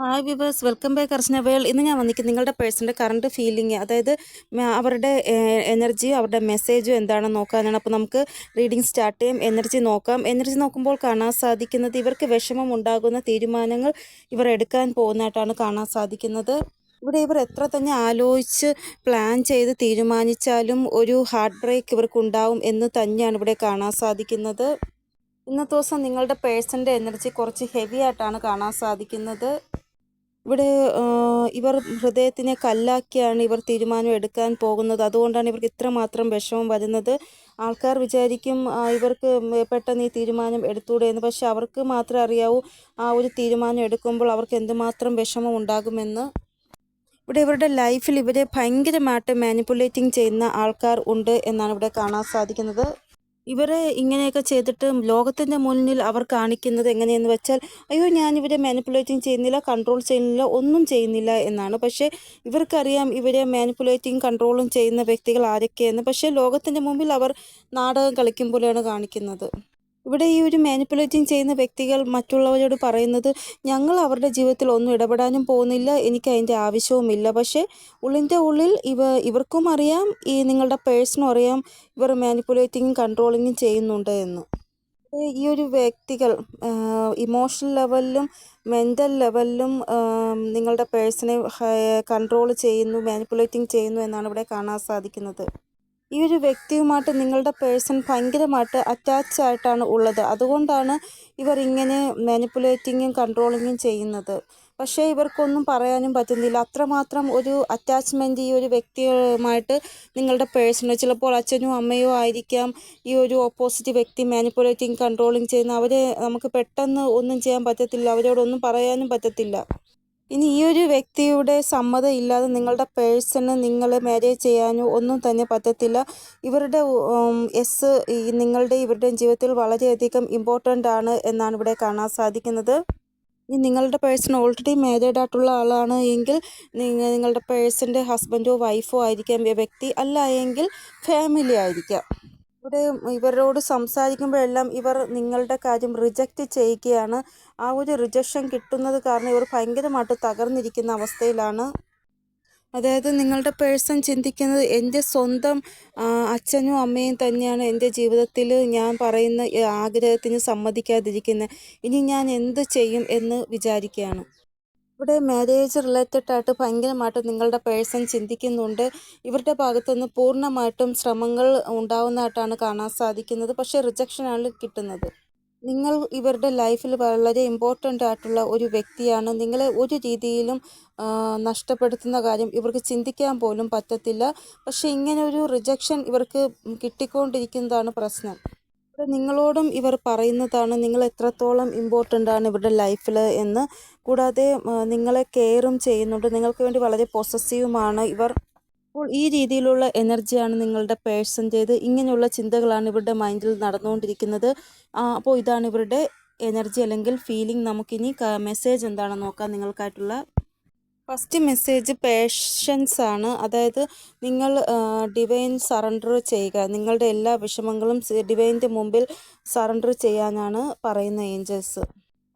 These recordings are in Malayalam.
Hi viewers welcome back Archana world ഇന്ന് ഞാൻ വന്നിരിക്കുന്നത് നിങ്ങളുടെ പേഴ്സന്റെ കറണ്ട് ഫീലിംഗ് അതായത് അവരുടെ എനർജിയും അവരുടെ മെസ്സേജും എന്താണെന്ന് നോക്കാനാണ്. അപ്പോൾ നമുക്ക് റീഡിംഗ് സ്റ്റാർട്ട് ചെയ്യാം. എനർജി നോക്കാം. എനർജി നോക്കുമ്പോൾ കാണാൻ സാധിക്കുന്നത് ഇവർക്ക് വിഷമം ഉണ്ടാകുന്ന തീരുമാനങ്ങൾ ഇവർ എടുക്കാൻ പോകുന്നതായിട്ടാണ് കാണാൻ സാധിക്കുന്നത്. ഇവിടെ ഇവർ എത്ര തന്നെ ആലോചിച്ച് പ്ലാൻ ചെയ്ത് തീരുമാനിച്ചാലും ഒരു ഹാർട്ട് ബ്രേക്ക് ഇവർക്ക് ഉണ്ടാവും എന്ന് തന്നെയാണ് ഇവിടെ കാണാൻ സാധിക്കുന്നത്. ഇന്നത്തെ ദിവസം നിങ്ങളുടെ പേഴ്സന്റെ എനർജി കുറച്ച് ഹെവി ആയിട്ടാണ് കാണാൻ സാധിക്കുന്നത്. ഇവിടെ ഇവർ ഹൃദയത്തിനെ കല്ലാക്കിയാണ് ഇവർ തീരുമാനം എടുക്കാൻ പോകുന്നത്. അതുകൊണ്ടാണ് ഇവർക്ക് ഇത്രമാത്രം വിഷമം വരുന്നത്. ആൾക്കാർ വിചാരിക്കും ഇവർക്ക് പെട്ടെന്ന് ഈ തീരുമാനം എടുത്തൂടെ എന്ന്. പക്ഷെ അവർക്ക് മാത്രമേ അറിയാവൂ ആ ഒരു തീരുമാനം എടുക്കുമ്പോൾ അവർക്ക് എന്തുമാത്രം വിഷമം ഉണ്ടാകുമെന്ന്. ഇവിടെ ഇവരുടെ ലൈഫിൽ ഇവരെ ഭയങ്കരമായിട്ട് മാനിപ്പുലേറ്റിംഗ് ചെയ്യുന്ന ആൾക്കാർ ഉണ്ട് എന്നാണ് ഇവിടെ കാണാൻ സാധിക്കുന്നത്. ഇവരെ ഇങ്ങനെയൊക്കെ ചെയ്തിട്ട് ലോകത്തിന്റെ മുന്നിൽ അവർ കാണിക്കുന്നത് എങ്ങനെയെന്ന് വെച്ചാൽ അയ്യോ ഞാൻ ഇവരെ മാനിപ്പുലേറ്റിംഗ് ചെയ്യുന്നില്ല കൺട്രോൾ ചെയ്യുന്നില്ല ഒന്നും ചെയ്യുന്നില്ല എന്നാണ്. പക്ഷേ ഇവർക്കറിയാം ഇവരെ മാനിപ്പുലേറ്റിംഗ് കൺട്രോളും ചെയ്യുന്ന വ്യക്തികൾ ആരൊക്കെയെന്ന്. പക്ഷേ ലോകത്തിന്റെ മുമ്പിൽ അവർ നാടകം കളിക്കും പോലെയാണ് കാണിക്കുന്നത്. ഇവിടെ ഈ ഒരു മാനിപ്പുലേറ്റിംഗ് ചെയ്യുന്ന വ്യക്തികൾ മറ്റുള്ളവരോട് പറയുന്നത് ഞങ്ങൾ അവരുടെ ജീവിതത്തിൽ ഒന്നും ഇടപെടാനും പോകുന്നില്ല എനിക്ക് അതിന്റെ ആവശ്യവുമില്ല പക്ഷേ ഉള്ളിന്റെ ഉള്ളിൽ ഇവ ഇവർക്കും അറിയാം ഈ നിങ്ങളുടെ പേഴ്സണും അറിയാം ഇവർ മാനിപ്പുലേറ്റിങ്ങും കൺട്രോളിങ്ങും ചെയ്യുന്നുണ്ട് എന്ന്. ഈ ഒരു വ്യക്തികൾ ഇമോഷണൽ ലെവലിലും മെന്റൽ ലെവലിലും നിങ്ങളുടെ പേഴ്സണെ കൺട്രോൾ ചെയ്യുന്നു മാനിപ്പുലേറ്റിംഗ് ചെയ്യുന്നു എന്നാണ് ഇവിടെ കാണാൻ സാധിക്കുന്നത്. ഈ ഒരു വ്യക്തിയുമായിട്ട് നിങ്ങളുടെ പേഴ്സൺ ഭയങ്കരമായിട്ട് അറ്റാച്ച് ആയിട്ടാണ് ഉള്ളത്. അതുകൊണ്ടാണ് ഇവർ ഇങ്ങനെ മാനിപ്പുലേറ്റിങ്ങും കൺട്രോളിങ്ങും ചെയ്യുന്നത്. പക്ഷേ ഇവർക്കൊന്നും പറയാനും പറ്റുന്നില്ല. അത്രമാത്രം ഒരു അറ്റാച്ച്മെന്റ് ഈ ഒരു വ്യക്തിയുമായിട്ട് നിങ്ങളുടെ പേഴ്സണൽ ചിലപ്പോൾ അച്ഛനും അമ്മയോ ആയിരിക്കാം ഈ ഒരു ഓപ്പോസിറ്റ് വ്യക്തി മാനിപ്പുലേറ്റിംഗ് കൺട്രോളിങ് ചെയ്യുന്ന. അവരെ നമുക്ക് പെട്ടെന്ന് ഒന്നും ചെയ്യാൻ പറ്റത്തില്ല. അവരോടൊന്നും പറയാനും പറ്റത്തില്ല. ഇനി ഈ ഒരു വ്യക്തിയുടെ സമ്മതം ഇല്ലാതെ നിങ്ങളുടെ പേഴ്സണ് നിങ്ങൾ മാരേജ് ചെയ്യാനോ ഒന്നും തന്നെ പറ്റത്തില്ല. ഇവരുടെ എസ് നിങ്ങളുടെ ഇവരുടെയും ജീവിതത്തിൽ വളരെയധികം ഇമ്പോർട്ടന്റ് ആണ് എന്നാണ് ഇവിടെ കാണാൻ സാധിക്കുന്നത്. നിങ്ങളുടെ പേഴ്സൺ ഓൾറെഡി മാരീഡ് ആയിട്ടുള്ള ആളാണ് എങ്കിൽ നിങ്ങ നിങ്ങളുടെ പേഴ്സന്റെ ഹസ്ബൻഡോ വൈഫോ ആയിരിക്കാം വ്യക്തി അല്ല എങ്കിൽ ഫാമിലി ആയിരിക്കാം. ഇവിടെ ഇവരോട് സംസാരിക്കുമ്പോഴെല്ലാം ഇവർ നിങ്ങളുടെ കാര്യം റിജക്റ്റ് ചെയ്യുകയാണ്. ആ ഒരു റിജക്ഷൻ കിട്ടുന്നത് കാരണം ഇവർ ഭയങ്കരമായിട്ട് തകർന്നിരിക്കുന്ന അവസ്ഥയിലാണ്. അതായത് നിങ്ങളുടെ പേഴ്സൺ ചിന്തിക്കുന്നത് എന്റെ സ്വന്തം അച്ഛനും അമ്മയും തന്നെയാണ് എന്റെ ജീവിതത്തിൽ ഞാൻ പറയുന്ന ആഗ്രഹത്തിന് സമ്മതിക്കാതിരിക്കുന്നത്. ഇനി ഞാൻ എന്ത് ചെയ്യും എന്ന് വിചാരിക്കുകയാണ്. ഇവിടെ മാരേജ് റിലേറ്റഡ് ആയിട്ട് ഭയങ്കരമായിട്ട് നിങ്ങളുടെ പേഴ്സൺ ചിന്തിക്കുന്നുണ്ട്. ഇവരുടെ ഭാഗത്തുനിന്ന് പൂർണമായിട്ടും ശ്രമങ്ങൾ ഉണ്ടാവുന്നതായിട്ടാണ് കാണാൻ സാധിക്കുന്നത്. പക്ഷേ റിജക്ഷനാണ് കിട്ടുന്നത്. നിങ്ങൾ ഇവരുടെ ലൈഫിൽ വളരെ ഇമ്പോർട്ടന്റ് ആയിട്ടുള്ള ഒരു വ്യക്തിയാണ്. നിങ്ങളെ ഒരു രീതിയിലും നഷ്ടപ്പെടുത്തുന്ന കാര്യം ഇവർക്ക് ചിന്തിക്കാൻ പോലും പറ്റത്തില്ല. പക്ഷേ ഇങ്ങനെ ഒരു റിജക്ഷൻ ഇവർക്ക് കിട്ടിക്കൊണ്ടിരിക്കുന്നതാണ് പ്രശ്നം. ഇവിടെ നിങ്ങളോടും ഇവർ പറയുന്നതാണ് നിങ്ങൾ എത്രത്തോളം ഇമ്പോർട്ടന്റ് ആണ് ഇവരുടെ ലൈഫിൽ എന്ന്. കൂടാതെ നിങ്ങളെ കെയറും ചെയ്യുന്നുണ്ട്. നിങ്ങൾക്ക് വേണ്ടി വളരെ പൊസസീവുമാണ് ഇവർ. അപ്പോൾ ഈ രീതിയിലുള്ള എനർജിയാണ് നിങ്ങളുടെ പേഴ്സൺ പേഴ്സന്റേത് ഇങ്ങനെയുള്ള ചിന്തകളാണ് ഇവരുടെ മൈൻഡിൽ നടന്നുകൊണ്ടിരിക്കുന്നത്. അപ്പോൾ ഇതാണ് ഇവരുടെ എനർജി അല്ലെങ്കിൽ ഫീലിംഗ് നമുക്കിനി മെസ്സേജ് എന്താണെന്ന് നോക്കാം. നിങ്ങൾക്കായിട്ടുള്ള ഫസ്റ്റ് മെസ്സേജ് പേഷ്യൻസ് ആണ്. അതായത് നിങ്ങൾ ഡിവൈൻ സറണ്ടർ ചെയ്യുക. നിങ്ങളുടെ എല്ലാ വിഷമങ്ങളും ഡിവൈന്റെ മുമ്പിൽ സറണ്ടർ ചെയ്യാനാണ് പറയുന്ന ഏഞ്ചൽസ്.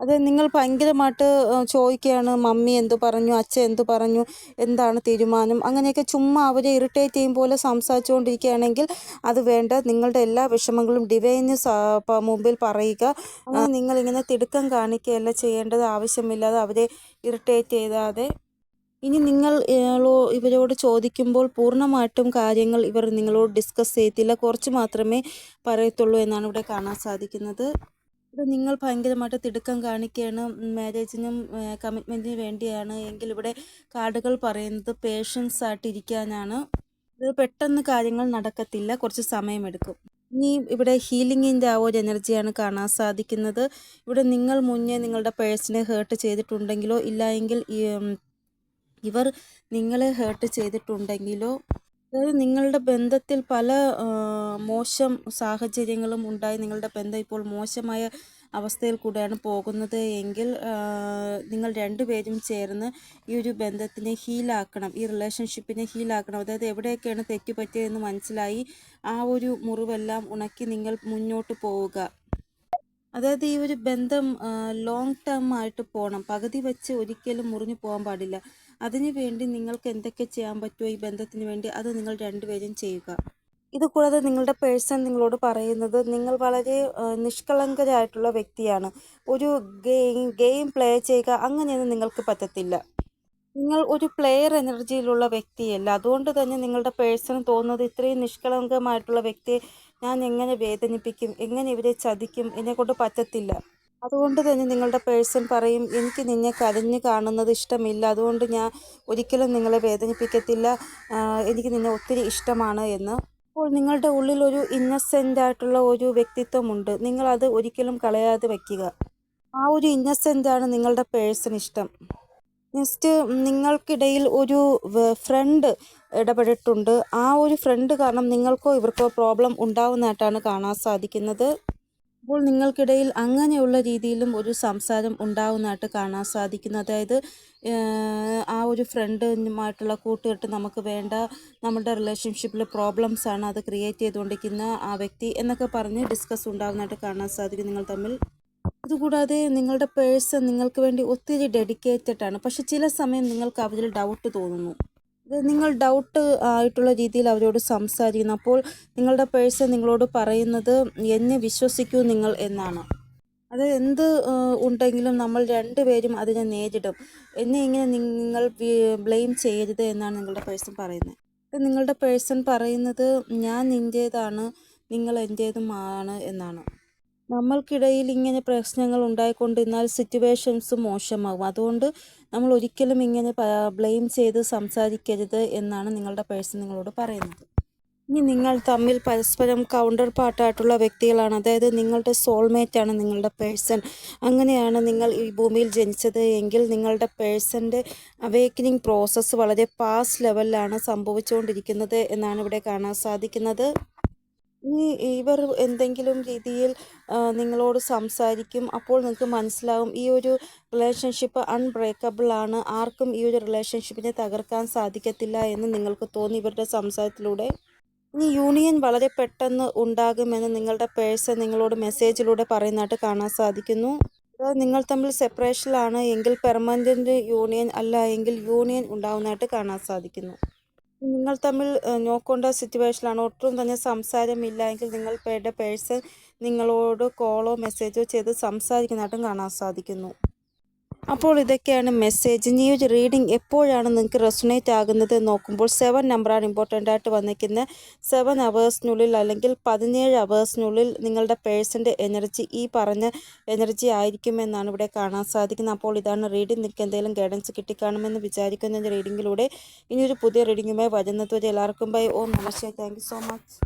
അത് നിങ്ങൾ ഭയങ്കരമായിട്ട് ചോദിക്കുകയാണ് മമ്മി എന്തു പറഞ്ഞു? അച്ഛൻ എന്തു പറഞ്ഞു? എന്താണ് തീരുമാനം? അങ്ങനെയൊക്കെ ചുമ്മാ അവരെ ഇറിറ്റേറ്റ് ചെയ്യും പോലെ സംസാരിച്ചുകൊണ്ടിരിക്കുകയാണെങ്കിൽ അത് വേണ്ട. നിങ്ങളുടെ എല്ലാ വിഷമങ്ങളും ഡിവൈന് മുമ്പിൽ പറയുക. ഇങ്ങനെ തിടുക്കം കാണിക്കുകയല്ല ചെയ്യേണ്ടത്. ആവശ്യമില്ലാതെ അവരെ ഇറിറ്റേറ്റ് ചെയ്താതെ ഇനി നിങ്ങൾ ഇവരോട് ചോദിക്കുമ്പോൾ പൂർണമായിട്ടും കാര്യങ്ങൾ ഇവർ നിങ്ങളോട് ഡിസ്കസ് ചെയ്യത്തില്ല. കുറച്ച് മാത്രമേ പറയത്തുള്ളൂ എന്നാണ് ഇവിടെ കാണാൻ സാധിക്കുന്നത്. ഇവിടെ നിങ്ങൾ ഭയങ്കരമായിട്ട് തിടുക്കം കാണിക്കുകയാണ് മാരേജിനും കമ്മിറ്റ്മെന്റിനും വേണ്ടിയാണ്. എങ്കിൽ ഇവിടെ കാർഡുകൾ പറയുന്നത് പേഷ്യൻസ് ആയിട്ടിരിക്കാനാണ്. ഇത് പെട്ടെന്ന് കാര്യങ്ങൾ നടക്കത്തില്ല. കുറച്ച് സമയമെടുക്കും. ഇനി ഇവിടെ ഹീലിങ്ങിന്റെ ആ ഒരു എനർജിയാണ് കാണാൻ സാധിക്കുന്നത്. ഇവിടെ നിങ്ങൾ മുന്നേ നിങ്ങളുടെ പേഴ്സണെ ഹേർട്ട് ചെയ്തിട്ടുണ്ടെങ്കിലോ ഇല്ല എങ്കിൽ ഈ, ഉം, ഇവർ നിങ്ങളെ ഹേർട്ട് ചെയ്തിട്ടുണ്ടെങ്കിലോ അതായത് നിങ്ങളുടെ ബന്ധത്തിൽ പല മോശം സാഹചര്യങ്ങളും ഉണ്ടായി നിങ്ങളുടെ ബന്ധം ഇപ്പോൾ മോശമായ അവസ്ഥയിൽ കൂടെയാണ് പോകുന്നത് എങ്കിൽ നിങ്ങൾ രണ്ടുപേരും ചേർന്ന് ഈ ഒരു ബന്ധത്തിനെ ഹീലാക്കണം ഈ റിലേഷൻഷിപ്പിനെ ഹീലാക്കണം അതായത് എവിടെയൊക്കെയാണ് തെറ്റുപറ്റിയതെന്ന് മനസ്സിലായി ആ ഒരു മുറിവെല്ലാം ഉണക്കി നിങ്ങൾ മുന്നോട്ട് പോവുക. അതായത് ഈ ഒരു ബന്ധം ലോങ് ടേം ആയിട്ട് പോകണം പകുതി വെച്ച് ഒരിക്കലും മുറിഞ്ഞു പോകാൻ പാടില്ല. അതിനു വേണ്ടി നിങ്ങൾക്ക് എന്തൊക്കെ ചെയ്യാൻ പറ്റുമോ ഈ ബന്ധത്തിന് വേണ്ടി അത് നിങ്ങൾ രണ്ടുപേരും ചെയ്യുക. ഇത് കൂടാതെ നിങ്ങളുടെ പേഴ്സൺ നിങ്ങളോട് പറയുന്നത് നിങ്ങൾ വളരെ നിഷ്കളങ്കരായിട്ടുള്ള വ്യക്തിയാണ്. ഒരു ഗെയിം ഗെയിം പ്ലേ ചെയ്യുക അങ്ങനെയൊന്നും നിങ്ങൾക്ക് പറ്റത്തില്ല. നിങ്ങൾ ഒരു പ്ലെയർ എനർജിയിലുള്ള വ്യക്തിയല്ല. അതുകൊണ്ട് തന്നെ നിങ്ങളുടെ പേഴ്സൺ തോന്നുന്നത് ഇത്രയും നിഷ്കളങ്കമായിട്ടുള്ള വ്യക്തിയെ ഞാൻ എങ്ങനെ വേദനിപ്പിക്കും എങ്ങനെ ഇവരെ ചതിക്കും എന്നെ കൊണ്ട് പറ്റത്തില്ല. അതുകൊണ്ട് തന്നെ നിങ്ങളുടെ പേഴ്സൺ പറയും എനിക്ക് നിന്നെ കരഞ്ഞു കാണുന്നത് ഇഷ്ടമില്ല. അതുകൊണ്ട് ഞാൻ ഒരിക്കലും നിങ്ങളെ വേദനിപ്പിക്കത്തില്ല. എനിക്ക് നിന്നെ ഒത്തിരി ഇഷ്ടമാണ് എന്ന്. അപ്പോൾ നിങ്ങളുടെ ഉള്ളിൽ ഒരു ഇന്നസെന്റ് ആയിട്ടുള്ള ഒരു വ്യക്തിത്വമുണ്ട്. നിങ്ങളത് ഒരിക്കലും കളയാതെ വയ്ക്കുക ആ ഒരു ഇന്നസെന്റാണ് നിങ്ങളുടെ പേഴ്സൺ ഇഷ്ടം. നെക്സ്റ്റ് നിങ്ങൾക്കിടയിൽ ഒരു ഫ്രണ്ട് ഇടപെട്ടിട്ടുണ്ട്. ആ ഒരു ഫ്രണ്ട് കാരണം നിങ്ങൾക്കോ ഇവർക്കോ പ്രോബ്ലം ഉണ്ടാവുന്നതായിട്ടാണ് കാണാൻ സാധിക്കുന്നത്. അപ്പോൾ നിങ്ങൾക്കിടയിൽ അങ്ങനെയുള്ള രീതിയിലും ഒരു സംസാരം ഉണ്ടാവുന്നതായിട്ട് കാണാൻ സാധിക്കുന്നു. അതായത് ആ ഒരു ഫ്രണ്ടുമായിട്ടുള്ള കൂട്ടുകെട്ട് നമുക്ക് വേണ്ട നമ്മുടെ റിലേഷൻഷിപ്പിൽ പ്രോബ്ലംസ് ആണ് അത് ക്രിയേറ്റ് ചെയ്തുകൊണ്ടിരിക്കുന്ന ആ വ്യക്തി എന്നൊക്കെ പറഞ്ഞ് ഡിസ്കസ് ഉണ്ടാവുന്നതായിട്ട് കാണാൻ സാധിക്കും നിങ്ങൾ തമ്മിൽ. അതുകൂടാതെ നിങ്ങളുടെ പേഴ്സൺ നിങ്ങൾക്ക് വേണ്ടി ഒത്തിരി ഡെഡിക്കേറ്റഡ് ആണ്. പക്ഷെ ചില സമയം നിങ്ങൾക്ക് അവരിൽ ഡൗട്ട് തോന്നുന്നു. നിങ്ങൾ ഡൗട്ട് ആയിട്ടുള്ള രീതിയിൽ അവരോട് സംസാരിക്കുന്നു. അപ്പോൾ നിങ്ങളുടെ പേഴ്സൺ നിങ്ങളോട് പറയുന്നത് എന്നെ വിശ്വസിക്കൂ നിങ്ങൾ എന്നാണ്. അത് എന്ത് ഉണ്ടെങ്കിലും നമ്മൾ രണ്ടുപേരും അതിനെ നേരിടും. എന്നെ ഇങ്ങനെ നിങ്ങൾ ബ്ലെയിം ചെയ്യരുത് എന്നാണ് നിങ്ങളുടെ പേഴ്സൺ പറയുന്നത്. നിങ്ങളുടെ പേഴ്സൺ പറയുന്നത് ഞാൻ നിന്റേതാണ് നിങ്ങൾ എന്റേതുമാണ് എന്നാണ്. നമ്മൾക്കിടയിൽ ഇങ്ങനെ പ്രശ്നങ്ങൾ ഉണ്ടായിക്കൊണ്ടിരുന്നാൽ സിറ്റുവേഷൻസ് മോശമാകും. അതുകൊണ്ട് നമ്മൾ ഒരിക്കലും ഇങ്ങനെ ബ്ലെയിം ചെയ്ത് സംസാരിക്കരുത് എന്നാണ് നിങ്ങളുടെ പേഴ്സൺ നിങ്ങളോട് പറയുന്നത്. ഇനി നിങ്ങൾ തമ്മിൽ പരസ്പരം കൗണ്ടർ പാർട്ടായിട്ടുള്ള വ്യക്തികളാണ്. അതായത് നിങ്ങളുടെ സോൾമേറ്റ് ആണ് നിങ്ങളുടെ പേഴ്സൺ അങ്ങനെയാണ് നിങ്ങൾ ഈ ഭൂമിയിൽ ജനിച്ചത് എങ്കിൽ നിങ്ങളുടെ പേഴ്സന്റെ അവേക്കനിങ് പ്രോസസ്സ് വളരെ പാസ് ലെവലിലാണ് സംഭവിച്ചുകൊണ്ടിരിക്കുന്നത് എന്നാണ് ഇവിടെ കാണാൻ സാധിക്കുന്നത്. ഇനി ഇവർ എന്തെങ്കിലും രീതിയിൽ നിങ്ങളോട് സംസാരിക്കും അപ്പോൾ നിങ്ങൾക്ക് മനസ്സിലാവും ഈ ഒരു റിലേഷൻഷിപ്പ് അൺബ്രേക്കബിൾ ആണ്. ആർക്കും ഈ ഒരു റിലേഷൻഷിപ്പിനെ തകർക്കാൻ സാധിക്കത്തില്ല എന്ന് നിങ്ങൾക്ക് തോന്നി ഇവരുടെ സംസാരത്തിലൂടെ? ഇനി യൂണിയൻ വളരെ പെട്ടെന്ന് ഉണ്ടാകുമെന്ന് നിങ്ങളുടെ പേഴ്സൺ നിങ്ങളോട് മെസ്സേജിലൂടെ പറയുന്നതായിട്ട് കാണാൻ സാധിക്കുന്നു. നിങ്ങൾ തമ്മിൽ സെപ്പറേഷനിലാണ് എങ്കിൽ പെർമനന്റ് യൂണിയൻ അല്ല എങ്കിൽ യൂണിയൻ ഉണ്ടാകുന്നതായിട്ട് കാണാൻ സാധിക്കുന്നു. നിങ്ങൾ തമ്മിൽ നോക്കേണ്ട സിറ്റുവേഷനിലാണ് ഒട്ടും തന്നെ സംസാരമില്ല എങ്കിൽ നിങ്ങളുടെ പേഴ്സൺ നിങ്ങളോട് കോളോ മെസ്സേജോ ചെയ്ത് സംസാരിക്കുന്നതായിട്ടും കാണാൻ സാധിക്കുന്നു. അപ്പോൾ ഇതൊക്കെയാണ് മെസ്സേജ് ഈ ഒരു റീഡിംഗ് എപ്പോഴാണ് നിങ്ങൾക്ക് റെസൊണേറ്റ് ആകുന്നത് നോക്കുമ്പോൾ സെവൻ നമ്പറാണ് ഇമ്പോർട്ടന്റ് ആയിട്ട് വന്നിരിക്കുന്നത് സെവൻ അവേഴ്സിനുള്ളിൽ അല്ലെങ്കിൽ പതിനേഴ് അവേഴ്സിനുള്ളിൽ നിങ്ങളുടെ പേഴ്സന്റെ എനർജി ഈ പറഞ്ഞ എനർജി ആയിരിക്കുമെന്നാണ് ഇവിടെ കാണാൻ സാധിക്കുന്നത്. അപ്പോൾ ഇതാണ് റീഡിംഗ് നിങ്ങൾക്ക് എന്തെങ്കിലും ഗൈഡൻസ് കിട്ടിക്കാണുമെന്ന് വിചാരിക്കുന്ന റീഡിങ്ങിലൂടെ ഇനിയൊരു പുതിയ റീഡിങ്ങുമായി വരുന്നത് വരെ. എല്ലാവർക്കും bye Om namaste thank so much